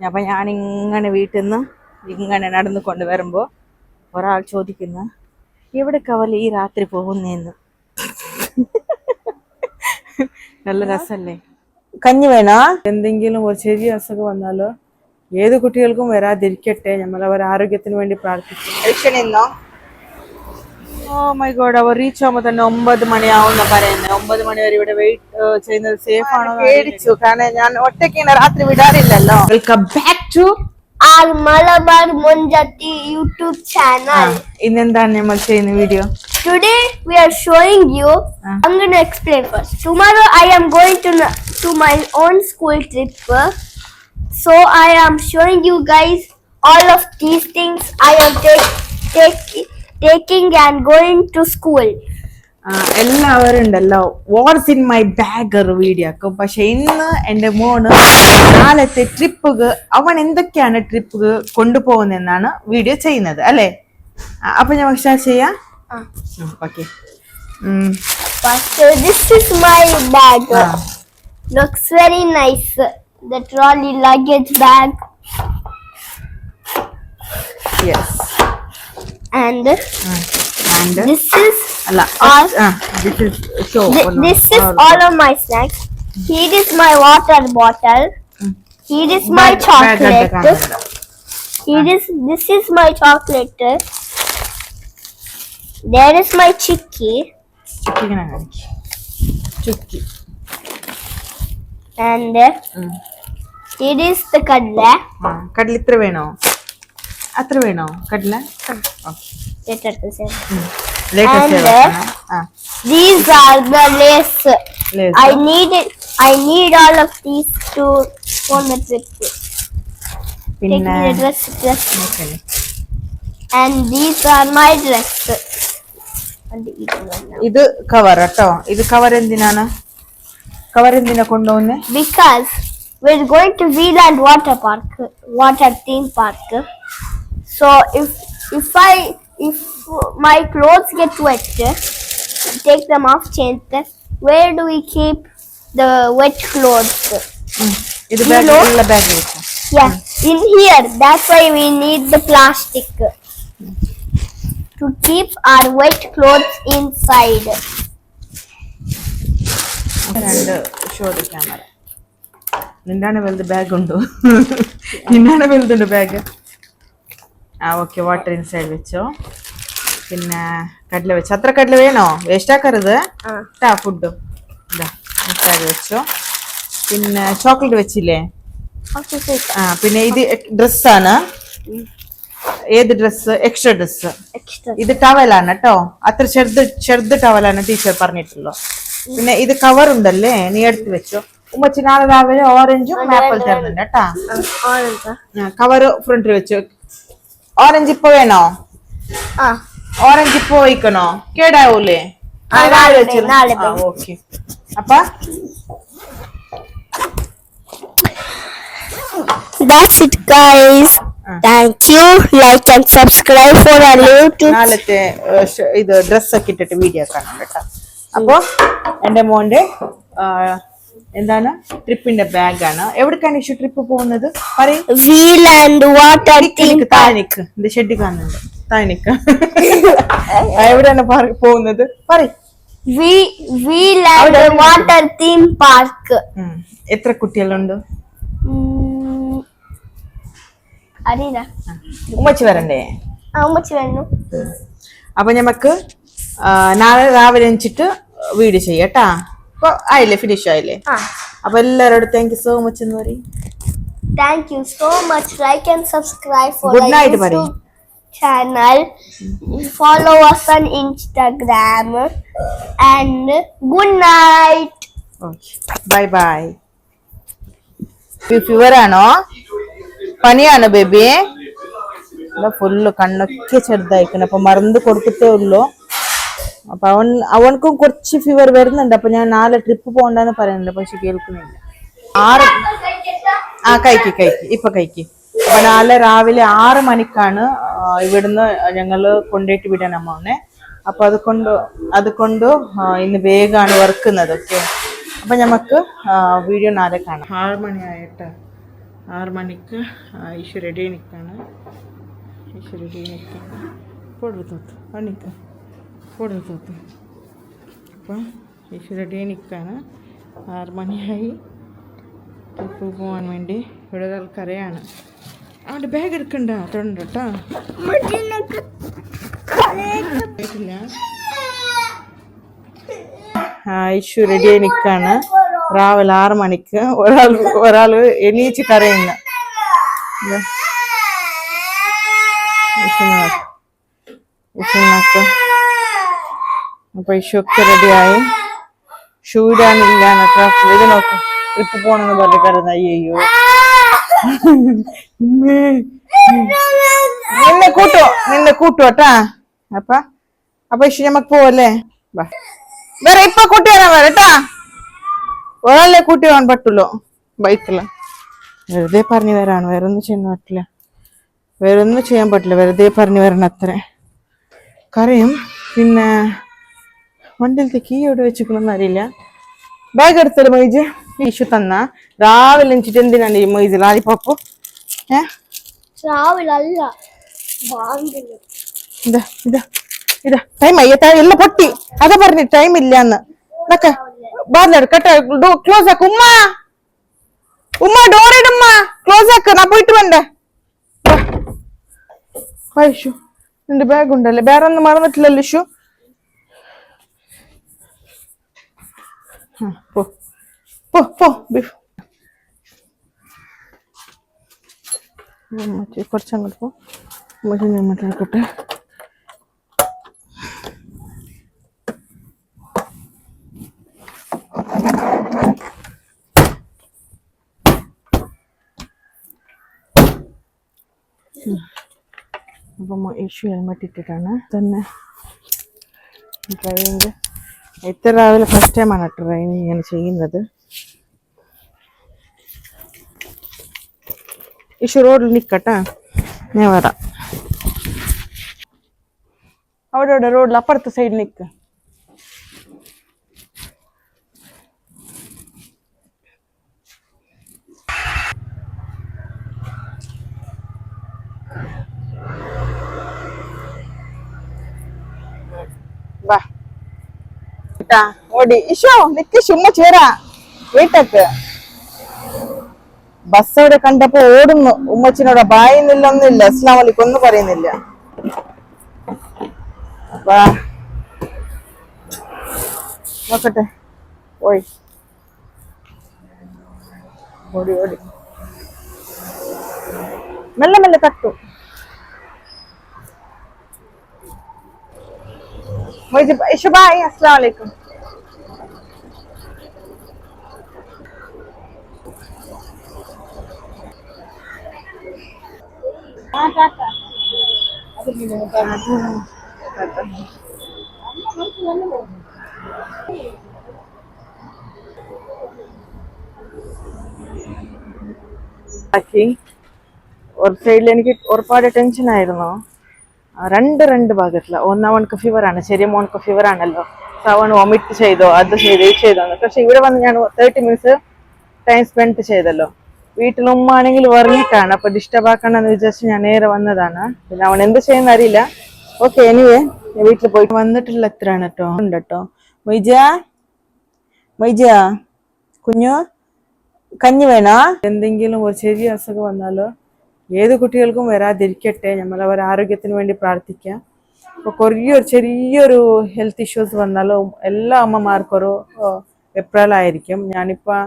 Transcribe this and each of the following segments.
അപ്പൊ ഞാനിങ്ങനെ ഇങ്ങനെ വീട്ടിൽ നിന്ന് ഇങ്ങനെ നടന്നു കൊണ്ടുവരുമ്പോ ഒരാൾ ചോദിക്കുന്നു എവിടെ കവല ഈ രാത്രി പോകുന്നേന്ന്? നല്ല രസല്ലേ? കഞ്ഞി വേണോ? എന്തെങ്കിലും ഒരു ചെറിയ അസുഖം വന്നാലോ? ഏത് കുട്ടികൾക്കും വരാതിരിക്കട്ടെ നമ്മൾ അവർ ആരോഗ്യത്തിന് വേണ്ടി പ്രാർത്ഥിക്കും. ഓ മൈ ഗോഡ് അവർ റീച്ച് ആകുമ്പോ തന്നെ ഒമ്പത് മണിയാവുന്ന പറയുന്നത് ഒമ്പത് മണി വരെ ഇവിടെ വെയിറ്റ് ചെയ്യുന്നത് സേഫ് ആണോ പേടിച്ചു കാരണം ഞാൻ ഒറ്റയ്ക്ക് രാത്രി വിടാറില്ലല്ലോ welcome back to our Malabar Monjati YouTube channel. ഇന്നെന്താണ് നമ്മൾ ചെയ്യുന്ന video Today we are showing you. Ah. I'm gonna explain first. Tomorrow I am going to n- to my own school trip. So I am showing you guys all of these things I am take, take, taking and going to school. എല്ലാവരും ഉണ്ടല്ലോ what's in my bag video ആക്കും പക്ഷെ ഇന്ന് എന്റെ മോന് നാളത്തെ trip അവൻ എന്തൊക്കെയാണ് ട്രിപ്പ് കൊണ്ടുപോകുന്നെന്നാണ് വീഡിയോ ചെയ്യുന്നത് അല്ലേ അപ്പൊ ഞാൻ പക്ഷേ ചെയ്യാം. Okay First, this is my bag. Looks very nice. The trolley luggage bag. Yes and uh, and this is all uh, this is so oh, this is all of my snacks. Here is my water bottle. Here is my chocolate. Here is this is my chocolate. There is my chicky chicky and uh, mm. it is the kadle ah, kadle itra no. അത്ര വേണോ കടല Later to say. Latest And, ആ These are the lace. lace. I need it. I need all of these to go on the trip. Take പിന്നെ me the dress, dress. okay. And these are my dress. And the eating one now. ഇത് cover കേട്ടോ ഇത് cover എന്തിനാണ് cover എന്തിനാ കൊണ്ടുപോകുന്നേ Because we're going to Zealand Water Park, water theme park. So if if I if my clothes get wet, take them off, change them. Where do we keep the wet clothes? In the You know? ಎಲ್ಲ bag Yeah, in here. That's why we need the plastic to keep our wet clothes inside. And show the camera ನಿಂಡಾಣ ಬೆಲ್ದ bag ಉಂಟು ನಿಂಡಾಣ the bag. ആ okay water inside വെച്ചോ. പിന്നെ കടല വെച്ചോ. അത്ര കടല വേണോ? വേസ്റ്റ് ആക്കരുത്. ആ. ഇട്ടാ ഫുഡ് ഇതാ ഇൻസൈഡ് വെച്ചോ. പിന്നെ ചോക്ലേറ്റ് വെച്ചില്ലേ? ആ പിന്നെ ഇത് ഡ്രസ്സാണ് ഏത് ഡ്രസ് എക്സ്ട്രാ ഡ്രസ്? ഇത് ടവലാണ് കേട്ടോ അത്ര ചെറുത് ചെറുത് ടവലാണ് ടീച്ചർ പറഞ്ഞിട്ടുള്ളൂ. പിന്നെ ഇത് കവർ ഉണ്ടല്ലേ? നീ എടുത്ത് വെച്ചോ. ഉമ്മച്ചി നാളെ രാവിലെ ഓറഞ്ചും ആപ്പിൾ തരുന്നുണ്ട് കേട്ടാ? കവർ ഫ്രണ്ടിൽ വെച്ചു. ഓറഞ്ച് ഇപ്പൊ വേണോ. ഓറഞ്ച് ഇപ്പൊ വയ്ക്കണോ കേടാവൂലേ? ഓക്കെ. അപ്പൊ? That's it, guys. You. Like and subscribe for our YouTube. നാളത്തെ ഇത് ഡ്രസ്സൊക്കെ ഇട്ടിട്ട് വീഡിയോ കാണാം കേട്ടോ. അപ്പൊ എന്റെ മോന്റെ ആ, എന്താണ്? ട്രിപ്പിന്റെ ബാഗാണ്. എവിടേക്കാണ് ഇഷു ട്രിപ്പ് പോകുന്നത്? പറയും. താഴേക്ക് എന്റെ ഷെഡ് കാണുന്നുണ്ട്. താനിക്ക് എവിടെയാണ് പോകുന്നത്? പറയും. Water theme park. എത്ര കുട്ടികളുണ്ട്. അറിയില്ല. ഉമ്മച്ചി വരണ്ടേ? ഉമ്മച്ചി വരണു അപ്പൊ ഞമ്മക്ക് നാളെ രാവിലെ വെച്ചിട്ട് വീട് ചെയ്യാട്ടാ ആയില്ലേ? ഫിനിഷ് ആയില്ലേ? അപ്പൊ എല്ലാരോടും താങ്ക് യു സോ മച്ച് എന്ന് പറയും. Thank you so much like and subscribe good night പറയും. Channel follow us on Instagram and good night bye bye fever ആണോ? പനിയാണോ ബേബി ഫുള്ള് കണ്ണൊക്കെ ചെറുതായിക്കണം. അപ്പൊ മറന്ന് കൊടുത്തിട്ടേ ഉള്ളൂ. അപ്പൊ അവൻ അവൻക്കും കുറച്ച് ഫീവർ വരുന്നുണ്ട്. അപ്പൊ ഞാൻ നാളെ ട്രിപ്പ് പോകണ്ടെന്ന് പറയുന്നുണ്ട്. പക്ഷെ കേൾക്കുന്നില്ല. ആറ് ആ കഴിക്ക് കഴിക്ക്. ഇപ്പൊ കഴിക്ക്. അപ്പൊ നാളെ രാവിലെ ആറ് മണിക്കാണ് ഇവിടുന്ന് ഞങ്ങൾ കൊണ്ടേട്ട് വിടാൻ അമ്മനെ. അപ്പൊ അത് കൊണ്ട് അത് കൊണ്ട് ആ, ഇന്ന് വേഗമാണ് വർക്കുന്നത് ഓക്കെ അപ്പൊ നമുക്ക് വീഡിയോ നാളെ കാണാം. ആറ് മണിയായിട്ട്. ആറ് മണിക്ക് ഈശു റെഡി നിൽക്കാണ് ഈശു റെഡി നിൽക്കാണ് കൊടുത്തു പണിക്ക് കൊടുത്തോത്ത് അപ്പം ഈശു റെഡി നിൽക്കാണ് ആറ് മണിയായി. ട്രിപ്പ് പോകാൻ വേണ്ടി ഇവിടെ കരയാണ് അവന്റെ ബാഗ് എടുക്കണ്ട. തൊണ്ട കേട്ടോ ഐഷു റെഡി നിൽക്കാണ് രാവിലെ ആറ് മണിക്ക്. ഒരാൾ ഒരാൾ എണീച്ച് കരയുന്ന. ഇതാ. അപ്പൊ ഇഷു ഒക്കെ റെഡിയായി. ഷൂ ഇടാനില്ല ഇത് നോക്ക്. ട്രിപ്പ് പോണെന്ന് പറഞ്ഞ് കരുന്ന അയ്യോ നിന്നെ കൂട്ടോ നിന്നെ കൂട്ടോ കേട്ടാ അപ്പ അപ്പൊ ഇഷു ഞമ്മക്ക് പോവല്ലേ? വേറെ ഇപ്പൊ കൂട്ടി വരാൻ വരട്ടാ ഒരാളെ കൂട്ടി പോകാൻ പറ്റുള്ളൂ ബൈക്കിൽ. വെറുതെ പറഞ്ഞു വരാണ് വേറെ ഒന്നും ചെയ്യാൻ പറ്റില്ല. വേറെ ഒന്നും ചെയ്യാൻ പറ്റില്ല വെറുതെ പറഞ്ഞു വരണം അത്ര കറിയും പിന്നെ വണ്ടിയിലത്തെ കീ എവിടെ വെച്ചിക്കണമെന്ന് അറിയില്ല. ബാഗ് എടുത്തത് മൈജ്. ഇഷു തന്ന. രാവിലെ എണിച്ചിട്ട് എന്തിനാണ് ഈ മൈജ് ലാലിപ്പോപ്പ് ഏ? രാവിലെ അല്ല ഇതാ ഇതാ ഇതാ. ടൈം എല്ലാം പൊട്ടി. അതാ പറഞ്ഞു ടൈം ഇല്ലാന്ന്. എന്നൊക്കെ ബാർലെടുക്കട്ടെ ക്ലോസ് ആക്ക്. ഉമ്മ! ഉമ്മ ഡോർ ഇടുമ്മ ക്ലോസ് ആക്ക്. നാ പോയിട്ട് വേണ്ടേ ഇഷു. നിന്റെ ബാഗ് ഉണ്ടല്ലേ? വേറെ ഒന്നും മറന്നിട്ടില്ലല്ലോ ഇഷു? പോ. പോ പോ ബീഫ്. കുറച്ചങ്ങോട്ട് പോ. മറ്റേ ഞാൻ മറ്റേ ആക്കട്ടെ അപ്പം ഇഷ്യൂ ഹെൽമെറ്റ് ഇട്ടിട്ടാണ് തന്നെ. ഡ്രൈവിങ് ഇത്ര രാവിലെ ഫസ്റ്റ് ടൈമാണ് ഡ്രൈവിങ് ഇങ്ങനെ ചെയ്യുന്നത്. ഇഷ്യൂ റോഡിൽ നിൽക്കട്ടെ ഞാൻ വരാം. അവിടെ അവിടെ റോഡിൽ അപ്പുറത്തെ സൈഡിൽ നിൽക്ക് വാ കേട്ടാ? ഓടി. ഇഷോ നിക്ക് ചുമ്മ ചേരാ. വീട്ടക്ക്. ബസ് അവിടെ കണ്ടപ്പോ ഓടുന്നു. ഉമ്മച്ചിനോട് ബായുന്നില്ല ഒന്നുമില്ല അസ്ലാം വലിക്കും ഒന്നും പറയുന്നില്ല. നോക്കട്ടെ. ഓയ് ഓടി ഓടി. മെല്ലെ മെല്ലെ തട്ടു. മൊയ്ജ് ഇഷു ബായ്. അസ്ലാം വലൈക്കും ആക്കി ഒരു സൈഡിൽ എനിക്ക് ഒരുപാട് ടെൻഷൻ ആയിരുന്നു. രണ്ട് രണ്ട് ഭാഗത്തില. ഒന്ന് അവനക്ക് ഫീവർ ആണ് ചെറിയ മോനക്ക് ഫീവർ ആണല്ലോ. അവൻ വൊമിറ്റ് ചെയ്തോ അത് ചെയ്തോ ഇത് ചെയ്തോ. പക്ഷെ ഇവിടെ വന്ന് ഞാൻ തേർട്ടി മിനിറ്റ്സ് ടൈം സ്പെൻഡ് ചെയ്തല്ലോ. വീട്ടിൽ ഉമ്മ ആണെങ്കിൽ ഉറങ്ങിയിട്ടാണ് അപ്പൊ ഡിസ്റ്റർബ് ആക്കണ്ടെന്ന് വിചാരിച്ച് ഞാൻ നേരെ വന്നതാണ്. പിന്നെ അവൻ എന്ത് ചെയ്യുന്ന അറിയില്ല. ഓക്കെ എനിവേ വീട്ടിൽ പോയിട്ട് വന്നിട്ടുള്ള എത്രയാണ് കേട്ടോ. ഉണ്ട് മൈജ മൊയ്ജ? കുഞ്ഞു? കഞ്ഞി വേണോ? എന്തെങ്കിലും ഒരു ചെറിയ അസുഖം വന്നാലോ? ഏത് കുട്ടികൾക്കും വരാതിരിക്കട്ടെ. നമ്മൾ അവരുടെ ആരോഗ്യത്തിന് വേണ്ടി പ്രാർത്ഥിക്കാം. ഇപ്പോൾ കുറേ ചെറിയൊരു ഹെൽത്ത് ഇഷ്യൂസ് വന്നാലോ എല്ലാ അമ്മമാർക്കൊരു എപ്രലായിരിക്കും ഞാനിപ്പോൾ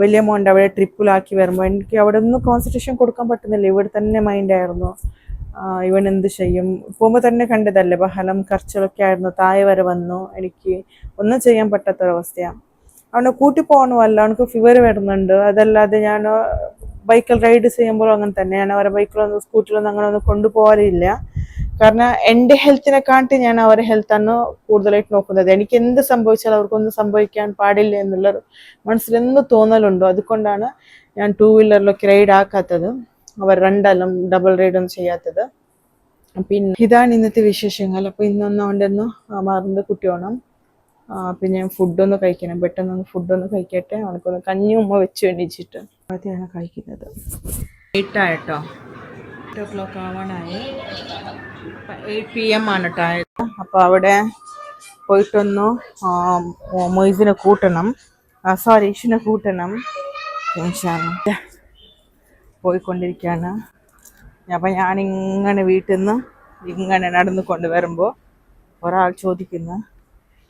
വലിയ മോന്റെ അവിടെ ട്രിപ്പിലാക്കി വരുമ്പോൾ എനിക്ക് അവിടെ ഒന്നും കോൺസെൻട്രേഷൻ കൊടുക്കാൻ പറ്റുന്നില്ല. ഇവിടെ തന്നെ മൈൻഡായിരുന്നു ഇവൻ എന്ത് ചെയ്യും? പോകുമ്പോൾ തന്നെ കണ്ടതല്ലേ ബഹളം കർച്ചലൊക്കെ ആയിരുന്നു. താഴെ വരെ വന്നു. എനിക്ക് ഒന്നും ചെയ്യാൻ പറ്റാത്തൊരവസ്ഥയാണ് അവനെ കൂട്ടി പോകണമല്ല അവനക്ക് ഫിവർ വരുന്നുണ്ട്. അതല്ലാതെ ഞാൻ ബൈക്കിൽ റൈഡ് ചെയ്യുമ്പോഴും അങ്ങനെ തന്നെ. ഞാൻ അവരെ ബൈക്കിലൊന്നും സ്കൂട്ടിലൊന്നും അങ്ങനെ ഒന്നും കൊണ്ടുപോകാറില്ല കാരണം എന്റെ ഹെൽത്തിനെ കാട്ടി ഞാൻ അവരെ ഹെൽത്താണ് കൂടുതലായിട്ട് നോക്കുന്നത്. എനിക്ക് എന്ത് സംഭവിച്ചാലും അവർക്കൊന്നും സംഭവിക്കാൻ പാടില്ല എന്നുള്ള മനസ്സിൽ എന്ത് തോന്നലുണ്ടോ അതുകൊണ്ടാണ് ഞാൻ ടൂ വീലറിലൊക്കെ റൈഡ് ആക്കാത്തത്. അവർ രണ്ടെല്ലാം ഡബിൾ റൈഡൊന്നും ചെയ്യാത്തത്. പിന്നെ ഇതാണ് ഇന്നത്തെ വിശേഷങ്ങൾ. അപ്പോൾ ഇന്നൊന്നും അവന്റെ ഒന്ന് മറന്ന് കുട്ടി പിന്നെ ഞാൻ ഫുഡൊന്ന് കഴിക്കണം. പെട്ടെന്ന് ഫുഡൊന്ന് കഴിക്കട്ടെ. അവനക്കൊന്ന് കഞ്ഞി ഉമ്മ വെച്ച് എണ്ണിച്ചിട്ട് അതൊക്കെയാണ് കഴിക്കുന്നത്. എയ്റ്റായിട്ടോ എയ്റ്റ് ഓ ക്ലോക്ക് ആവാനായി. എയ്റ്റ് പി എം ആണ് കേട്ടോ അപ്പോൾ അവിടെ പോയിട്ടൊന്ന് മൊയ്സിനെ കൂട്ടണം. സോറി ഇഷിനെ കൂട്ടണം. പോയിക്കൊണ്ടിരിക്കുകയാണ് അപ്പം ഞാനിങ്ങനെ വീട്ടിൽ നിന്ന് ഇങ്ങനെ നടന്നു കൊണ്ട് വരുമ്പോൾ ഒരാൾ ചോദിക്കുന്നു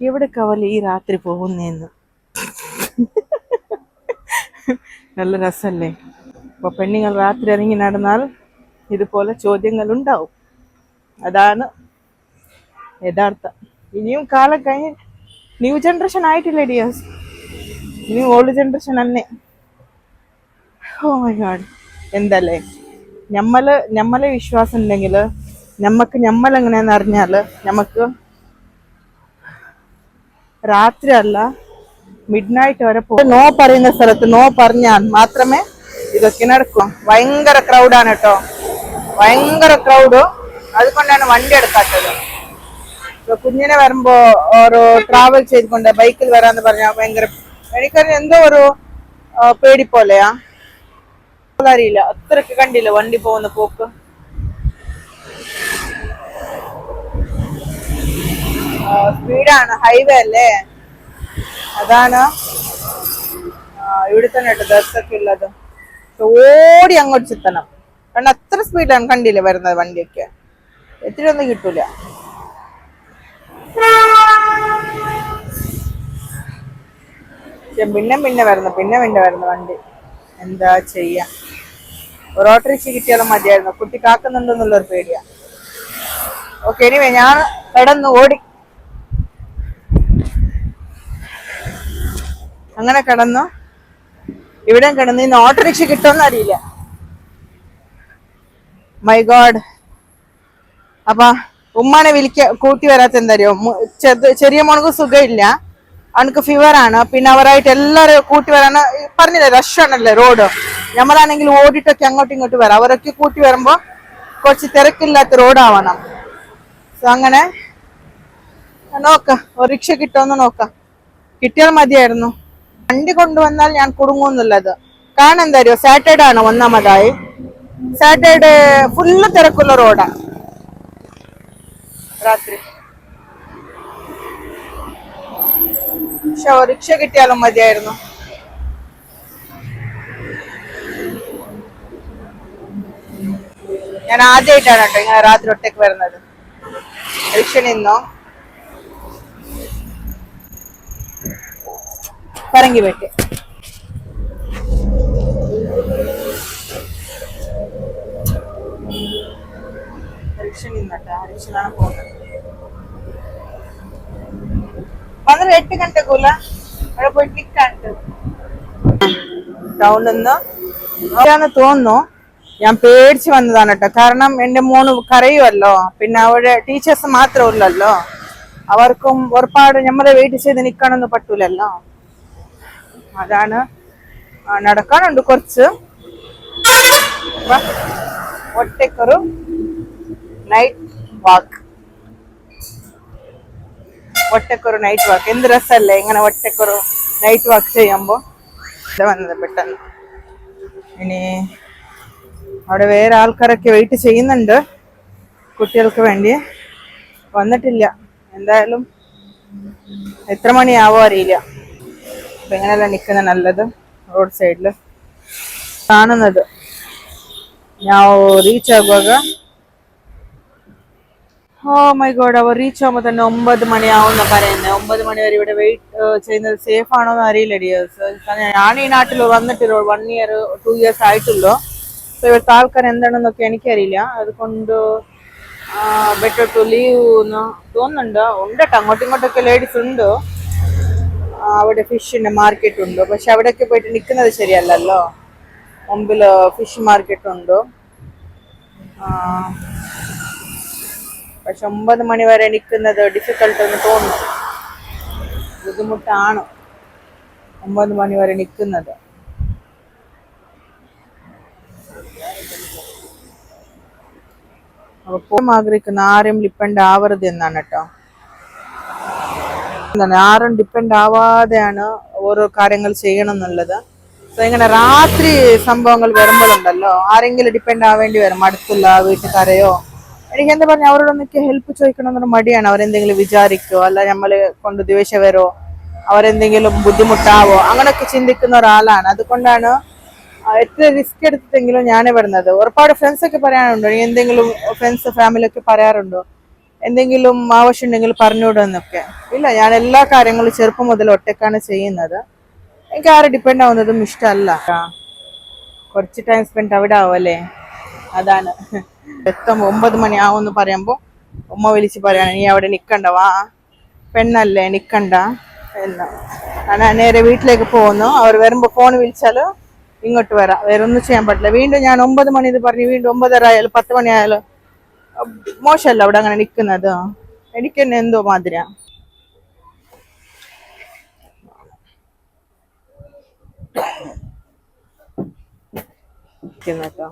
എവിടെ കവൽ ഈ രാത്രി പോകുന്നേന്ന്? നല്ല രസമല്ലേ അപ്പോൾ പെണ്ണുങ്ങൾ രാത്രി ഇറങ്ങി നടന്നാൽ ഇതുപോലെ ചോദ്യങ്ങൾ ഉണ്ടാവും അതാണ് യഥാർത്ഥം. ഇനിയും കാലം കഴിഞ്ഞ് ന്യൂ ജനറേഷൻ ആയിട്ടില്ല ഡിയേഴ്സ് ഇനി ഓൾഡ് ജനറേഷൻ തന്നെ ഓ മൈ ഗാഡ് എന്തല്ലേ? ഞമ്മൾ ഞമ്മളെ വിശ്വാസം ഉണ്ടെങ്കിൽ ഞമ്മക്ക് ഞമ്മളെങ്ങനെയാന്ന് അറിഞ്ഞാൽ നമുക്ക് രാത്രി അല്ല മിഡ് നൈറ്റ് വരെ പോകും നോ പറയുന്ന സ്ഥലത്ത് നോ പറഞ്ഞാൽ മാത്രമേ ഇതൊക്കെ നടക്കും. ഭയങ്കര ക്രൗഡാണ് കേട്ടോ. ഭയങ്കര ക്രൗഡ് അതുകൊണ്ടാണ് വണ്ടി എടുക്കാത്തത്. കുഞ്ഞിനെ വരുമ്പോ ഒരു ട്രാവൽ ചെയ്തുകൊണ്ട് ബൈക്കിൽ വരാന്ന് പറഞ്ഞാൽ ഭയങ്കര എനിക്കറിയാം എന്തോ ഒരു പേടി പോലെയാ. അറിയില്ല അത്രയ്ക്ക് കണ്ടില്ല വണ്ടി പോകുന്ന പോക്ക്? സ്പീഡാണ് ഹൈവേ അല്ലേ? അതാണ്. ഇവിടെ തന്നെ കേട്ടോ ബസ്സൊക്കെ ഉള്ളത്. ഓടി അങ്ങോട്ട് ചെത്തണം. കാരണം അത്ര സ്പീഡിലാണ് കണ്ടില്ലേ വരുന്നത് വണ്ടിയൊക്കെ. എത്തിരി ഒന്നും കിട്ടൂല. പിന്നെ പിന്നെ വരുന്നു പിന്നെ പിന്നെ വരുന്നു വണ്ടി. എന്താ ചെയ്യാ? ഒരു ഓട്ടോറിക്ഷ കിട്ടിയാലും മതിയായിരുന്നു. കുട്ടി കാക്കുന്നുണ്ടെന്നുള്ള ഒരു പേടിയാ. ഓക്കെ എനിവേ ഞാൻ കടന്നു ഓടി. അങ്ങനെ കിടന്നു. ഇവിടെ കിടന്ന് ഇന്ന് ഓട്ടോറിക്ഷ കിട്ടുമെന്ന് അറിയില്ല. മൈ ഗോഡ് അപ്പൊ ഉമ്മാനെ വിളിക്ക കൂട്ടി വരാത്ത എന്തറിയോ? ചെറിയ മോണക്ക് സുഖമില്ല അവനക്ക് ഫീവർ ആണ്. പിന്നെ അവരായിട്ട് എല്ലാവരും കൂട്ടി വരാൻ പറഞ്ഞില്ലേ റഷാണല്ലേ റോഡ് നമ്മളാണെങ്കിൽ ഓടിട്ടൊക്കെ അങ്ങോട്ടും ഇങ്ങോട്ടും വരാം. അവരൊക്കെ കൂട്ടി വരുമ്പോ കുറച്ച് തിരക്കില്ലാത്ത റോഡാവണം സോ അങ്ങനെ നോക്കാം. റിക്ഷ കിട്ടുമെന്ന് നോക്കാം. കിട്ടിയാൽ മതിയായിരുന്നു. വണ്ടി കൊണ്ടുവന്നാൽ ഞാൻ കുടുങ്ങുന്നുള്ളത് കാരണം എന്താ സാറ്റർഡേ ആണ് ഒന്നാമതായി. സാറ്റർഡേ ഫുള്ള് തിരക്കുള്ള റോഡാ. രാത്രി. പക്ഷെ റിക്ഷ കിട്ടിയാലും മതിയായിരുന്നു. ഞാൻ ആദ്യമായിട്ടാണ് കേട്ടോ ഇങ്ങനെ രാത്രി ഒറ്റയ്ക്ക് വരുന്നത്. റിക്ഷ നിന്നോ? പറങ്കി വെട്ടി റിക്ഷ ನಿನ್ನಟ ರಿಕ್ಷ ನಾನು പോകുന്നത് ಅಂದ್ರೆ എട്ട് ಗಂಟೆಗೂಲ അവിടെ പോയി ക്ലിക്ക് ആണ്ട് ടൗണിൽ നിന്ന് ആണെന്ന് തോന്നുന്നു ഞാൻ പേടിച്ച് വന്നതാണ് കേട്ടോ കാരണം എന്റെ മോന് കരയുമല്ലോ പിന്നെ അവിടെ ടീച്ചേഴ്സ് മാത്രമല്ലല്ലോ അവർക്കും ഒരുപാട് നമ്മളെ വെയിറ്റ് ചെയ്ത് നിൽക്കണമെന്ന് പറ്റൂലല്ലോ അതാണ് ആ, നടക്കാനുണ്ട് കുറച്ച് വാ. ഒറ്റക്കൊരു നൈറ്റ് വാക്ക് ഒറ്റക്കൊരു നൈറ്റ് വാക്ക് എന്ത് രസമല്ലേ ഇങ്ങനെ ഒറ്റക്കൊരു നൈറ്റ് വാക്ക് ചെയ്യുമ്പോൾ ഇവിടെ വന്നത് പെട്ടെന്ന്. ഇനി അവിടെ വേറെ ആൾക്കാരൊക്കെ വെയിറ്റ് ചെയ്യുന്നുണ്ട്. കുട്ടികൾക്ക് വേണ്ടി. വന്നിട്ടില്ല. എന്തായാലും എത്ര മണിയാവോ അറിയില്ല. അപ്പം ഇങ്ങനെയല്ല നിൽക്കുന്ന നല്ലത്. ರೋಡ್ ಸೈಡ್ ಕಾಣುವುದು ഞാൻ റീച്ച് ಆಗುವಾಗ ഓ മൈ ഗോഡ് അവർ റീച്ച് ആകുമ്പോൾ തന്നെ ഒമ്പത് മണിയാവുന്ന പറയുന്നത് ഒമ്പത് മണി വരെ ഇവിടെ വെയിറ്റ് ചെയ്യുന്നത് സേഫ് ആണോ എന്ന് അറിയില്ല ഞാൻ ഈ നാട്ടിൽ വന്നിട്ട് വൺ ഇയർ ടു ഇയേഴ്സ് ആയിട്ടുള്ളൂ. സോ ഇവിടുത്തെ ആൾക്കാർ എന്താണെന്നൊക്കെ എനിക്കറിയില്ല. അതുകൊണ്ട് ബെറ്റർ ടു ലീവ് എന്ന് തോന്നുന്നുണ്ട്. ഉണ്ട് കേട്ടോ അങ്ങോട്ടും ഇങ്ങോട്ടൊക്കെ ലേഡീസ് ഉണ്ട്. അവിടെ ഫിഷിന്റെ മാർക്കറ്റ് ഉണ്ട്. പക്ഷെ അവിടെയൊക്കെ പോയിട്ട് നിൽക്കുന്നത് ശരിയല്ലല്ലോ. മുമ്പിൽ ഫിഷ് മാർക്കറ്റ് ഉണ്ട്. പക്ഷെ ഒമ്പത് മണി വരെ നിൽക്കുന്നത് ഡിഫിക്കൽട്ട് എന്ന് തോന്നുന്നു. ബുദ്ധിമുട്ടാണ് ഒമ്പത് മണി വരെ നിൽക്കുന്നത് അപ്പോൾ പോകാൻ ആഗ്രഹിക്കുന്ന ആരും ഡിപ്പെൻഡ് ആവരുത് എന്നാണ് കേട്ടോ. എന്താണ്? ആരും ഡിപ്പെൻഡ് ആവാതെയാണ് ഓരോ കാര്യങ്ങൾ ചെയ്യണം എന്നുള്ളത്. സോ ഇങ്ങനെ രാത്രി സംഭവങ്ങൾ വരുമ്പോഴുണ്ടല്ലോ ആരെങ്കിലും ഡിപ്പെൻഡ് ആവേണ്ടി വരും. അടുത്തുള്ള വീട്ടുകാരെയോ? എനിക്ക് എന്താ പറഞ്ഞ അവരോടൊന്നൊക്കെ ഹെൽപ്പ് ചോദിക്കണമെന്നൊരു മടിയാണ്. അവരെന്തെങ്കിലും വിചാരിക്കോ? അല്ല നമ്മൾ കൊണ്ട് ദ്വേഷം വരോ? അവരെന്തെങ്കിലും ബുദ്ധിമുട്ടാവോ? അങ്ങനെയൊക്കെ ചിന്തിക്കുന്ന ഒരാളാണ്. അതുകൊണ്ടാണ് എത്ര റിസ്ക് എടുത്തെങ്കിലും ഞാൻ വരുന്നത് ഒരുപാട് ഫ്രണ്ട്സ് ഒക്കെ പറയാനുണ്ടോ. എന്തെങ്കിലും ഫ്രണ്ട്സ് ഫാമിലി ഒക്കെ പറയാറുണ്ടോ? എന്തെങ്കിലും ആവശ്യം ഉണ്ടെങ്കിൽ പറഞ്ഞുവിടുന്നൊക്കെ ഇല്ല ഞാൻ എല്ലാ കാര്യങ്ങളും ചെറുപ്പം മുതൽ ഒറ്റക്കാണ് ചെയ്യുന്നത്. എനിക്ക് ആരും ഡിപ്പെൻഡ് ആവുന്നതും ഇഷ്ടമല്ല. കുറച്ച് ടൈം സ്പെൻഡ് അവിടെ ആവും അല്ലേ? അതാണ്. എത്തുമ്പോൾ ഒമ്പത് മണി ആവുമെന്ന് പറയുമ്പോൾ ഉമ്മ വിളിച്ച് പറയാണ് നീ അവിടെ നിൽക്കണ്ട വാ. പെണ്ണല്ലേ നിൽക്കണ്ട എന്ന്. ഞാൻ നേരെ വീട്ടിലേക്ക് പോകുന്നു. അവർ വരുമ്പോൾ ഫോൺ വിളിച്ചാൽ ഇങ്ങോട്ട് വരാം. വേറെ ഒന്നും ചെയ്യാൻ പറ്റില്ല. വീണ്ടും ഞാൻ ഒമ്പത് മണി ഇത് പറഞ്ഞ് വീണ്ടും ഒമ്പതര ആയാലും പത്ത് മണിയായാലും മോശമല്ല അവിടെ അങ്ങനെ നിൽക്കുന്നത് എനിക്ക് തന്നെ എന്തോ മാതിരിയാ. നിൽക്കുന്നു കേട്ടോ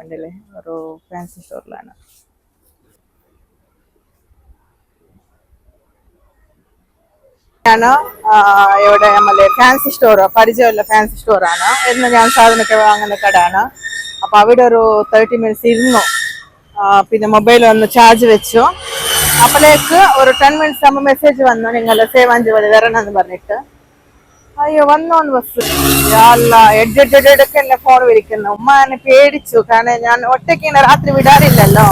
കണ്ടില്ലേ? ഒരു ഫാൻസി സ്റ്റോറിലാണ് ാണ് ഇവിടെ നമ്മളെ ഫാൻസി സ്റ്റോർ പരിചയമുള്ള ഫാൻസി സ്റ്റോർ ആണ്. എന്ന് ഞാൻ സാധനമൊക്കെ വാങ്ങുന്ന കടയാണ്. അപ്പൊ അവിടെ ഒരു തേർട്ടി മിനിറ്റ്സ് ഇരുന്നു. പിന്നെ മൊബൈൽ ഒന്ന് ചാർജ് വെച്ചു. അപ്പോഴേക്ക് ഒരു ടെൻ മിനിറ്റ്സ് ആകുമ്പോൾ മെസ്സേജ് വന്നു. നിങ്ങൾ വരെ വഴി വരണമെന്ന് പറഞ്ഞിട്ട്. അയ്യോ വന്നോന്ന് ബസ്. എന്നെ ഫോൺ വിളിക്കുന്നു. ഉമ്മ എന്നെ പേടിച്ചു. കാരണം ഞാൻ ഒറ്റയ്ക്ക് രാത്രി വിടാറില്ലല്ലോ.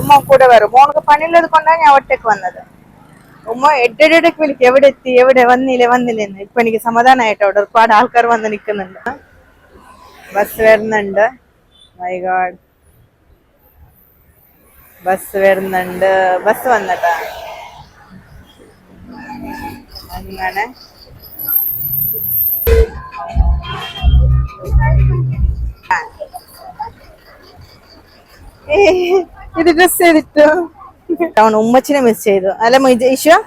ഉമ്മ കൂടെ വരും. മോൾക്ക് പണിയുള്ളത് കൊണ്ടാണ് ഞാൻ ഒറ്റയ്ക്ക് വന്നത്. ഉമ്മ എഡ്ഡെഡൊക്കെ വിളിക്കും. എവിടെ എത്തി? എവിടെ? വന്നില്ലേ വന്നില്ലേ എന്ന്. ഇപ്പൊ എനിക്ക് സമാധാനമായിട്ട് അവിടെ ഒരുപാട് ആൾക്കാർ വന്ന് നിൽക്കുന്നുണ്ട് ബസ് വരുന്നുണ്ട്. മൈ ഗാഡ് ബസ് വരുന്നുണ്ട്. ബസ് വന്നിട്ടാ അങ്ങനെ ഇത് ഡ്രസ് ചെയ്തിട്ടോ? ഉമ്മച്ചിനെ മിസ് ചെയ്തു. അല്ല മൊയ്ജ് ഈശോ?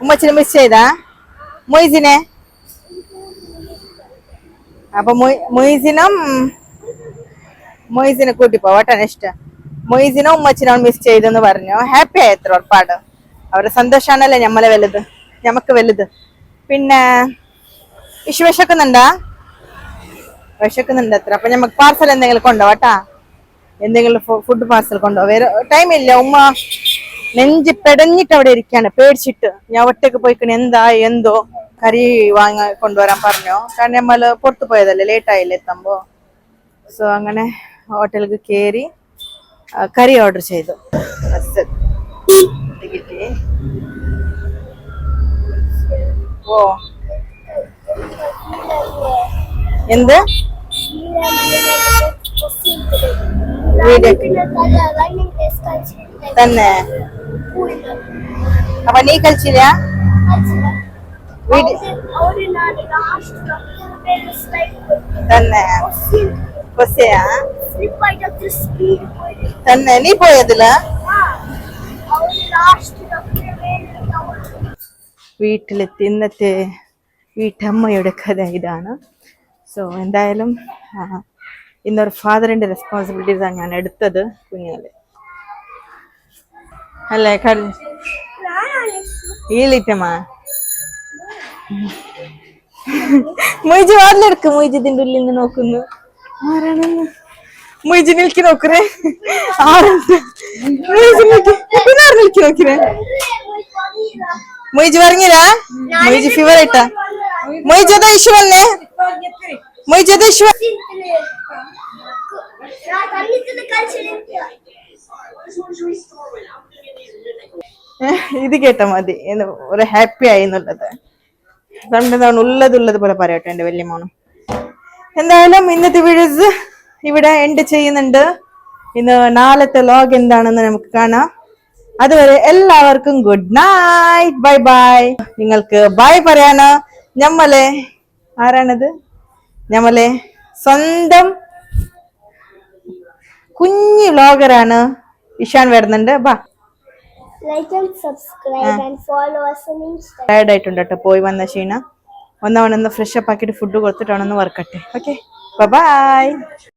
ഉമ്മച്ചിനെ മിസ് ചെയ്താ? മൊയ്സിനെ? അപ്പൊ മൊയ്- മൊയ്സിനും മൊയ്സിനെ കൂട്ടി പോവട്ടെ ഇഷ്ടം മൊയ്സിനും ഉമ്മച്ചിനും മിസ് ചെയ്തെന്ന് പറഞ്ഞു. ഹാപ്പി ആയത്ര ഉറപ്പാട് അവരുടെ സന്തോഷാണല്ലേ ഞമ്മളെ വലുത്? ഞമ്മക്ക് വലുത്. പിന്നെ ഇഷു വിശക്കുന്നുണ്ടാ? വിശക്കുന്നുണ്ട് അത്ര. അപ്പൊ ഞമ്മക്ക് പാർസൽ എന്തെങ്കിലും കൊണ്ടുപോട്ടാ എന്തെങ്കിലും ഫുഡ് പാർസൽ കൊണ്ടോ വേറെ ടൈം ഇല്ല. ഉമ്മ നെഞ്ച് പെടഞ്ഞിട്ട് അവിടെ ഇരിക്കാണ് പേടിച്ചിട്ട്. ഞാൻ ഒറ്റയ്ക്ക് പോയിക്കണ. എന്താ എന്തോ കറി വാങ്ങ കൊണ്ടുവരാൻ പറഞ്ഞു? കാരണം നമ്മൾ പുറത്ത് പോയതല്ലേ. ലേറ്റായില്ലേ എത്തുമ്പോ. സോ അങ്ങനെ ഹോട്ടലിൽ കയറി കറി ഓർഡർ ചെയ്തു. ഓ. എന്ത്? തന്നെ. അപ്പൊ നീ കളിച്ചില്ല? തന്നെ. കൊസയാ തന്നെ. നീ പോയതില്ല വീട്ടിലെത്തി. ഇന്നത്തെ വീട്ടമ്മയുടെ കഥ ഇതാണ്. സോ എന്തായാലും ഇന്നൊരു ഫാദറിന്റെ റെസ്പോൺസിബിലിറ്റീസാണ് ഞാൻ എടുത്തത് കുഞ്ഞാൽ. അല്ലേ കൽ ഈ ലിറ്റമ്മ? മൊയ്ജ് ഇതിന്റെ ഉള്ളിൽ നിന്ന് നോക്കുന്നു. ആരാണെന്ന് മൊയ്ജി നിൽക്കി നോക്കുറേ ആരുണ്ട്? മൊയ്ജ് നിൽക്കി നിൽക്കി മൊയ്ജ് പറഞ്ഞില്ല മൊയ്ജി ഫീവർ ആയിട്ടാ മൊയ്ജ് ഇഷ്യൂ വന്നേ മൊയ്ജ് ഇഷ്യൂ ഇത് കേട്ടാ മതി. ഒരു ഹാപ്പി ആയി എന്നുള്ളത്. അതുകൊണ്ട് ഉള്ളതുള്ളത് പോലെ പറയട്ടെ എന്റെ വലിയ മോണം എന്തായാലും ഇന്നത്തെ വീഡിയോസ് ഇവിടെ എൻഡ് ചെയ്യുന്നുണ്ട്. ഇന്ന് നാളത്തെ ലോഗ് എന്താണെന്ന് നമുക്ക് കാണാം. അതുവരെ എല്ലാവർക്കും ഗുഡ് നൈറ്റ് ബൈ ബൈ നിങ്ങൾക്ക് ബൈ പറയാന്? ഞമ്മലെ ആരാണത്? ഞമ്മലെ സ്വന്തം കുഞ്ഞു വ്ലോഗറാണ് ഇഷാൻ വരുന്നുണ്ട്. ബാ. Like and subscribe and follow us on Instagram. Tired ആയിട്ടുണ്ട് കേട്ടോ പോയി വന്ന ക്ഷീണ ഒന്നവണൊന്ന് ഫ്രഷ് അപ്പ് ആക്കിയിട്ട് ഫുഡ് കൊടുത്തിട്ടാണെന്ന് വർക്കട്ടെ ഓക്കെ ബൈ